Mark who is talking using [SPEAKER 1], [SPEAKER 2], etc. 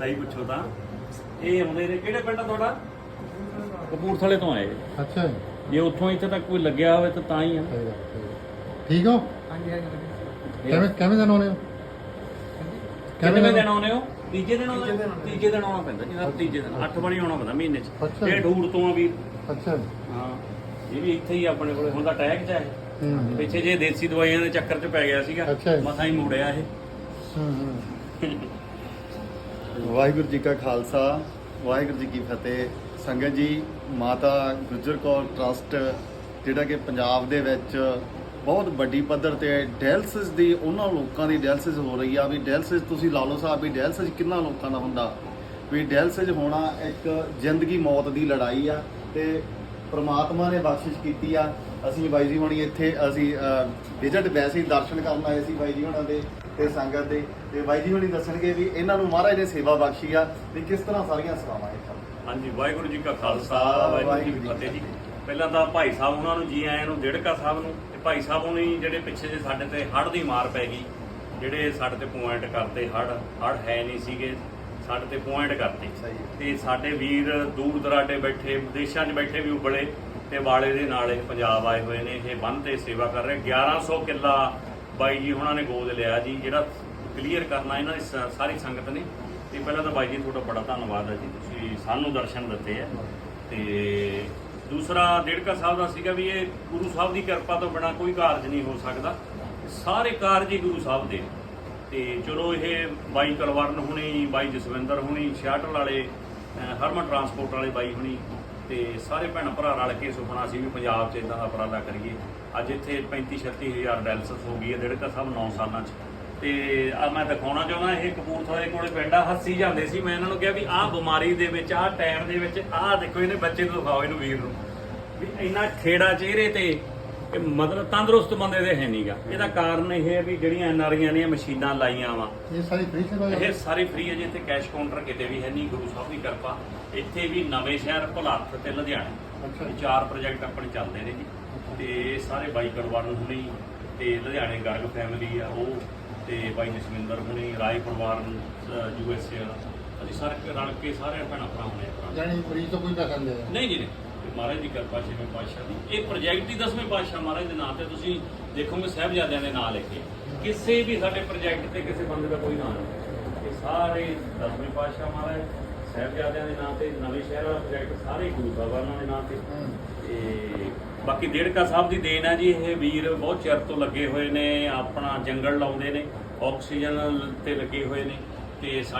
[SPEAKER 1] ਸਹੀ ਪੁੱਛੋ ਤਾਂ। ਇਹ ਆਉਂਦੇ ਨੇ। ਕਿਹੜੇ ਪਿੰਡ ਆ ਤੁਹਾਡਾ? ਕਪੂਰਥਲੇ ਤੋਂ ਆਏ।
[SPEAKER 2] ਅੱਛਾ ਜੀ।
[SPEAKER 1] ਜੇ ਉੱਥੋਂ ਇੱਥੇ ਤੱਕ ਕੋਈ ਲੱਗਿਆ ਹੋਵੇ ਤਾਂ ਤਾਂ ਹੀ ਆ।
[SPEAKER 2] ਸਹੀ ਗੱਲ, ਸਹੀ ਗੱਲ। ਠੀਕ ਹੋ?
[SPEAKER 3] ਹਾਂਜੀ ਹਾਂਜੀ ਵਧੀਆ।
[SPEAKER 2] ਕਿਵੇਂ ਕਿਵੇਂ ਦਿਨ ਹੋਣੇ ਹੋ?
[SPEAKER 1] ਕਿੰਨੇ ਦਿਨ ਆਉਨੇ ਹੋ? ਤੀਜੇ ਦਿਨ ਆਉਂਦੇ
[SPEAKER 3] ਤੀਜੇ ਦਿਨ ਆਉਂਦੇ।
[SPEAKER 1] ਤੀਜੇ ਦਿਨ ਆਉਣਾ ਪੈਂਦਾ ਜਿਹਦਾ ਤੀਜੇ ਦਿਨ। 8 ਵਾਰੀ ਆਉਣਾ ਪੈਂਦਾ ਮਹੀਨੇ ਚ।
[SPEAKER 2] ਅੱਛਾ।
[SPEAKER 1] ਇਹ ਢੂੜ ਤੋਂ ਆ ਵੀ।
[SPEAKER 2] ਅੱਛਾ ਜੀ।
[SPEAKER 1] ਹਾਂ। ਇਹ ਵੀ ਇੱਥੇ ਹੀ ਆਪਣੇ ਕੋਲੇ। ਹੁੰਦਾ ਟੈਗ ਚ ਹੈ
[SPEAKER 2] ਹੂੰ ਹੂੰ।
[SPEAKER 1] ਪਿੱਛੇ ਜੇ ਦੇਸੀ ਦਵਾਈਆਂ ਦੇ ਚੱਕਰ ਚ ਪੈ ਗਿਆ ਸੀਗਾ।
[SPEAKER 2] ਅੱਛਾ ਜੀ।
[SPEAKER 1] ਮਸਾਂ ਹੀ ਮੋੜਿਆ ਇਹ।
[SPEAKER 2] ਹੂੰ ਹੂੰ।
[SPEAKER 4] ਵਾਹਿਗੁਰੂ ਜੀ ਕਾ ਖਾਲਸਾ, ਵਾਹਿਗੁਰੂ ਜੀ ਕੀ ਫਤਿਹ। ਸੰਗਤ ਜੀ, ਮਾਤਾ ਗੁਜਰ ਕੌਰ ਟਰਸਟ, ਜਿਹੜਾ ਕਿ ਪੰਜਾਬ ਦੇ ਵਿੱਚ ਬਹੁਤ ਵੱਡੀ ਪੱਧਰ ਤੇ ਡਾਇਲਸਿਸ ਦੀ ਉਹਨਾਂ ਲੋਕਾਂ ਦੀ ਡਾਇਲਸਿਸ ਹੋ ਰਹੀ ਆ, ਵੀ ਡਾਇਲਸਿਸ ਤੁਸੀਂ ਲਾ ਲਓ ਸਾਹਿਬ, ਵੀ ਡਾਇਲਸਿਸ ਕਿੰਨਾ ਲੋਕਾਂ ਦਾ ਹੁੰਦਾ। ਵੀ ਡਾਇਲਸਿਸ ਹੋਣਾ ਇੱਕ ਜ਼ਿੰਦਗੀ ਮੌਤ ਦੀ ਲੜਾਈ ਆ, ਤੇ ਪ੍ਰਮਾਤਮਾ ਨੇ ਬਖਸ਼ਿਸ਼ ਕੀਤੀ ਆ। ਅਸੀਂ ਬਾਈ ਜੀ ਹੁਣੀ ਇੱਥੇ ਅਸੀਂ ਵਿਜ਼ਿਟ ਵੈਸੇ ਹੀ ਦਰਸ਼ਨ ਕਰਨ ਆਏ ਸੀ ਬਾਈ ਜੀ ਹੁਣਾਂ ਦੇ ਤੇ ਸੰਗਤ ਦੇ। ਤੇ ਬਾਈ ਜੀ ਹੁਣੀ ਦੱਸਣਗੇ ਵੀ ਇਹਨਾਂ ਨੂੰ ਮਹਾਰਾਜ ਨੇ ਸੇਵਾ ਬਖਸ਼ੀ ਆ ਵੀ ਕਿਸ ਤਰ੍ਹਾਂ ਸਾਰੀਆਂ ਸੇਵਾਵਾਂ ਇਹ
[SPEAKER 1] ਹਾਂਜੀ ਵਾਹਿਗੁਰੂ ਜੀ ਕਾ ਖਾਲਸਾ ਵਾਹਿਗੁਰੂ ਜੀ ਕੀ ਫਤਿਹ ਜੀ। ਪਹਿਲਾਂ ਤਾਂ ਭਾਈ ਸਾਹਿਬ ਉਹਨਾਂ ਨੂੰ ਜੀ ਆਇਆਂ ਨੂੰ ਡੇੜਕਾ ਸਾਹਿਬ ਨੂੰ ਤੇ ਭਾਈ ਸਾਹਿਬ ਹੁਣੀ ਜਿਹੜੇ ਪਿੱਛੇ ਜੇ ਸਾਡੇ ਤੇ ਹੜ੍ਹ ਦੀ ਮਾਰ ਪੈ ਗਈ ਜਿਹੜੇ ਸਾਡੇ ਤੇ ਪੁਆਇੰਟ ਕਰਤੇ ਹੜ੍ਹ ਹੜ੍ਹ ਹੈ ਨਹੀਂ ਸੀਗੇ। ਸਾਡੇ ਤੇ ਪੁਆਇੰਟ ਕਰਤੇ।
[SPEAKER 4] ਹੈ।
[SPEAKER 1] ਤੇ ਸਾਡੇ ਵੀਰ ਦੂਰ ਦਰਾਡੇ ਬੈਠੇ ਵਿਦੇਸ਼ਾਂ 'ਚ ਬੈਠੇ ਵੀ ਉਬਲੇ ਤੇ ਵਾਲੇ ਦੇ ਨਾਲ ਇਹ ਪੰਜਾਬ ਆਏ ਹੋਏ ਨੇ ਇਹ ਬੰਨ ਤੇ ਸੇਵਾ ਕਰ ਰਹੇ। 1100 ਕਿੱਲਾ ਬਾਈ ਜੀ ਉਹਨਾਂ ਨੇ ਗੋਦ ਲਿਆ ਜੀ ਜਿਹੜਾ ਕਲੀਅਰ ਕਰਨਾ ਇਹਨਾਂ ਦੀ ਸਾਰੀ ਸੰਗਤ ਨੇ। ਤੇ ਪਹਿਲਾਂ ਤਾਂ ਬਾਈ ਜੀ ਤੁਹਾਡਾ ਬੜਾ ਧੰਨਵਾਦ ਹੈ ਜੀ। ਤੁਸੀਂ ਸਾਨੂੰ ਦਰਸ਼ਨ ਦਿੱਤੇ ਆ ਤੇ ਦੂਸਰਾ ਡੇੜਕਾ ਸਾਹਿਬ ਦਾ ਸੀਗਾ ਵੀ ਇਹ ਗੁਰੂ ਸਾਹਿਬ ਦੀ ਕਿਰਪਾ ਤੋਂ ਬਿਨਾ ਕੋਈ ਕਾਰਜ ਨਹੀਂ ਹੋ ਸਕਦਾ। ਸਾਰੇ ਕਾਰਜ ਹੀ ਗੁਰੂ ਸਾਹਿਬ ਦੇ। ਤੇ ਚਲੋ ਇਹ ਬਾਈ ਕਲਵਰਨ ਹੁਣੀ, ਬਾਈ ਜਸਵਿੰਦਰ ਹੁਣੀ, ਸ਼ਾਟਲ ਵਾਲੇ ਹਰਮਨ ਟਰਾਂਸਪੋਰਟ ਵਾਲੇ ਬਾਈ ਹੁਣੀ ਤੇ ਸਾਰੇ ਭੈਣ ਭਰਾ ਰਲ ਕੇ ਸੁਪਨਾ ਸੀ ਵੀ ਪੰਜਾਬ 'ਚ ਇਦਾਂ ਦਾ ਉਪਰਾਲਾ ਕਰੀਏ। ਅੱਜ ਇੱਥੇ 35 36 ਹਜ਼ਾਰ ਡੈਲਸਸ ਹੋ ਗਈ ਹੈ ਡੇੜਕਾ ਸਭ 9 ਸਾਲਾਂ 'ਚ। ਤੇ ਆ ਮੈਂ ਦਿਖਾਉਣਾ ਚਾਹੁੰਦਾ, ਇਹ ਕਪੂਰਥਲੇ ਕੋਲੇ ਪਿੰਡ ਆ, ਹੱਸੀ ਜਾਂਦੇ ਸੀ। ਮੈਂ ਇਹਨਾਂ ਨੂੰ ਕਿਹਾ ਵੀ ਆਹ ਬਿਮਾਰੀ ਦੇ ਵਿੱਚ, ਆਹ ਟਾਈਮ ਦੇ ਵਿੱਚ, ਆਹ ਦੇਖੋ ਇਹਨੇ ਬੱਚੇ ਨੂੰ ਦਿਖਾਓ, ਇਹਨੂੰ ਵੀਰ ਨੂੰ। ਵੀ ਇੰਨਾ ਖੇੜਾ ਚਿਹਰੇ ਤੇ ਇਹ ਮਤਲਬ ਤੰਦਰੁਸਤ ਬੰਦੇ ਦੇ ਹੈ ਨਹੀਂਗਾ ਇਹਦਾ ਕਾਰਨ ਇਹ ਹੈ ਵੀ ਜਿਹੜੀਆਂ ਐਨਆਰਆਈਆਂ ਨੇ ਮਸ਼ੀਨਾਂ ਲਾਈਆਂ ਵਾ।
[SPEAKER 2] ਇਹ ਸਾਰੀ ਫ੍ਰੀ ਸੇਵਾ
[SPEAKER 1] ਇਹ ਸਾਰੀ ਫ੍ਰੀ ਹੈ ਜੀ ਇੱਥੇ ਕੈਸ਼ ਕਾਊਂਟਰ ਕਿਤੇ ਵੀ ਹੈ ਨਹੀਂ ਗੁਰੂ ਸਾਹਿਬ ਦੀ ਕਿਰਪਾ। ਇੱਥੇ ਵੀ ਨਵੇਂ ਸ਼ਹਿਰ ਭੁਲੱਥ ਤੇ ਲੁਧਿਆਣਾ।
[SPEAKER 2] ਅੱਛਾ।
[SPEAKER 1] ਇਹ ਚਾਰ ਪ੍ਰੋਜੈਕਟ ਆਪਣੇ ਚੱਲਦੇ ਨੇ ਜੀ। ਤੇ ਸਾਰੇ ਬਾਈ ਕਰਵਾਰਨ ਹੁਣੀ ਤੇ ਲੁਧਿਆਣੇ ਗਰਗ ਫੈਮਿਲੀ ਆ ਉਹ ਤੇ ਬਾਈ ਜਸਵਿੰਦਰ ਹੁਣੀ ਰਾਏ ਪਰਿਵਾਰ ਯੂ ਐਸ ਏ ਅਸੀਂ ਸਾਰੇ ਰਲ ਕੇ ਸਾਰੇ ਭੈਣਾਂ ਭਰਾ ਹੋਣੇ ਆ।
[SPEAKER 2] ਜਾਨੀ ਮਰੀਜ਼ ਤੋਂ ਕੋਈ ਪੈਸਾ ਨਹੀਂ
[SPEAKER 1] ਜੀ ਨਹੀਂ। ਮਹਾਰਾਜ ਦੀ ਕਿਰਪਾ ਛੇਵੇਂ ਪਾਤਸ਼ਾਹ ਦੀ। ਇਹ ਪ੍ਰੋਜੈਕਟ ਹੀ ਦਸਵੇਂ ਪਾਤਸ਼ਾਹ ਮਹਾਰਾਜ ਦੇ ਨਾਂ ਤੇ ਤੁਸੀਂ ਦੇਖੋਗੇ ਸਾਹਿਬਜ਼ਾਦਿਆਂ ਦੇ ਨਾਂ ਲੈ ਕੇ ਕਿਸੇ ਵੀ ਸਾਡੇ ਪ੍ਰੋਜੈਕਟ ਤੇ ਕਿਸੇ ਬੰਦੇ ਦਾ ਕੋਈ ਨਾਂ ਨਹੀਂ। ਇਹ ਸਾਰੇ ਦਸਵੇਂ ਪਾਤਸ਼ਾਹ ਮਹਾਰਾਜ, ਸਾਹਿਬਜ਼ਾਦਿਆਂ ਦੇ ਨਾਂ ਤੇ, ਨਵੇਂ ਸ਼ਹਿਰ ਵਾਲਾ ਪ੍ਰੋਜੈਕਟ ਸਾਰੇ ਗੁਰੂ ਸਾਹਿਬਾਨਾਂ ਦੇ ਨਾਂ ਤੇ। ਤੇ ਬਾਕੀ ਦੇੜਕਾ ਸਾਹਿਬ ਦੀ ਦੇਣ ਹੈ ਜੀ, ਇਹ ਵੀਰ ਬਹੁਤ ਚਿਰ ਤੋਂ ਲੱਗੇ ਹੋਏ ਨੇ, ਆਪਣਾ ਜੰਗਲ ਲਾਉਂਦੇ ਨੇ, ਆਕਸੀਜਨ ਤੇ ਲੱਗੇ ਹੋਏ ਨੇ। ਤੇ ਸਾ-